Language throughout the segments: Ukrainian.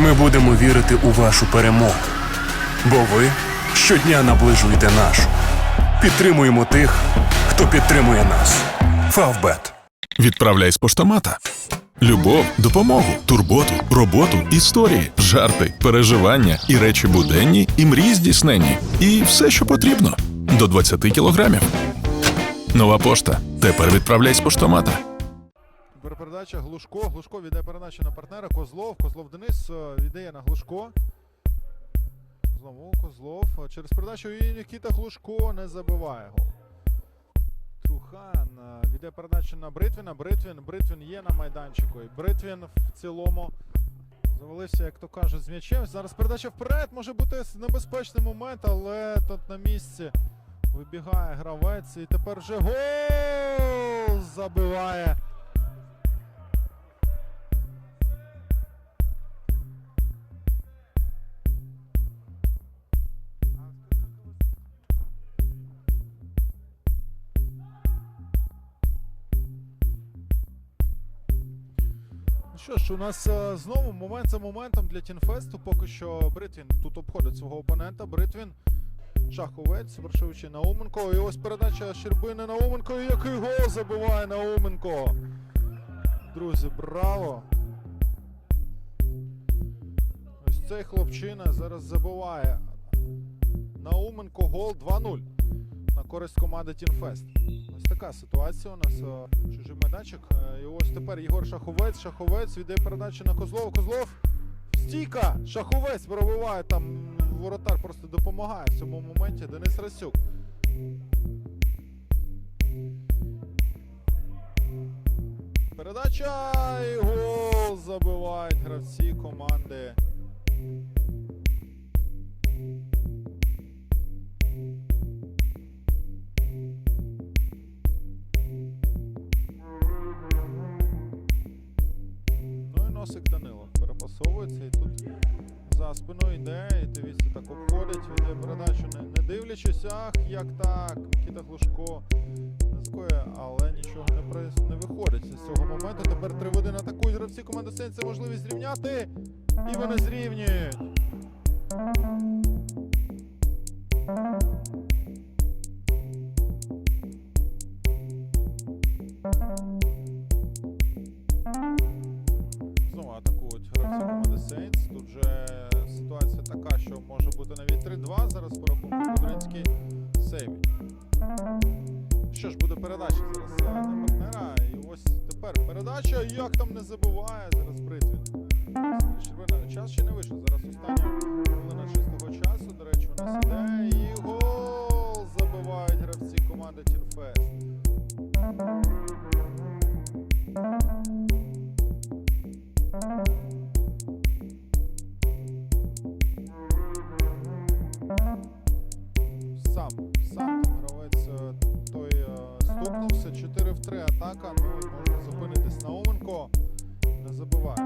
Ми будемо вірити у вашу перемогу. Бо ви щодня наближуєте нашу. Підтримуємо тих, хто підтримує нас. Фавбет. Відправляй з поштомата. Любов, допомогу, турботу, роботу, історії, жарти, переживання і речі буденні, і мрії здійсненні. І все, що потрібно. До 20 кілограмів. Нова пошта. Тепер відправляй з поштомата. Передача Глушко. Глушко віддає передачу на партнера. Козлов. Козлов Денис е, віддає на Глушко. Знову Козлов. Через передачу і Нікіта Глушко не забиває гол. Трухан е, віддає передачу на Бритвіна. Бритвін. Бритвін є на майданчику. І Бритвін в цілому завалився, як то кажуть, з м'ячем. Зараз передача вперед. Може бути небезпечний момент, але тут на місці вибігає гравець. І тепер вже гол забиває. Що ж, у нас е, знову момент за моментом для Тінфесту. Поки що Бритвін тут обходить свого опонента. Бритвін, Шаховець, Вершовичі Науменко. І ось передача Щербини Науменко. І який гол забиває Науменко. Друзі, браво! Ось цей хлопчина зараз забиває. Науменко гол 2-0 на користь команди Тінфест. Ось така ситуація у нас. е, Чужий майданчик. Е, І ось тепер Єгор Шаховець. Шаховець віддає передачу на Козлова. Козлов. Стійка! Шаховець пробиває там. Воротар просто допомагає в цьому моменті. Денис Расюк. Передача і гол забивають гравці команди. Носик Данило перепасовується і тут за спиною йде, і дивіться, так обходить, йде передачу, не, не дивлячись, ах, як так, Кіта Глушко ризикує, але нічого не, при, не виходить з цього моменту. Тепер 3 в 1 атакують гравці команди Сенця можливість зрівняти, і вони зрівнюють. Може бути навіть 3-2. Зараз по рахунку Кудринський сейвить. Що ж, буде передача зараз на партнера. І ось тепер передача. Як там не забуває зараз Бритвін. Час ще не вийшов. Зараз остання хвилина чистого часу. До речі, у нас іде. І гол забивають гравці команди Тінфест. Сам, сам там гравець е, той е, стукнувся. 4 в 3 атака. Ну, можна зупинитись Науменко. Не забиває.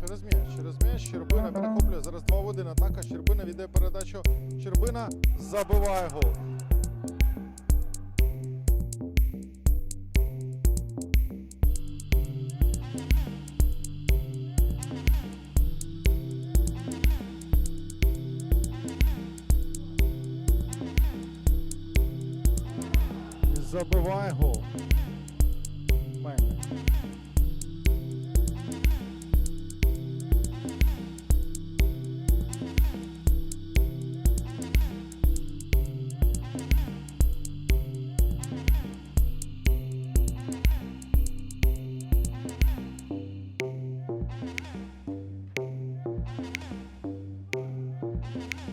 Через м'яч, через м'яч Щербина перехоплює. Зараз 2 в 1 атака. Щербина віддає передачу. Щербина забиває гол. забиває гол. Мене. Thank you.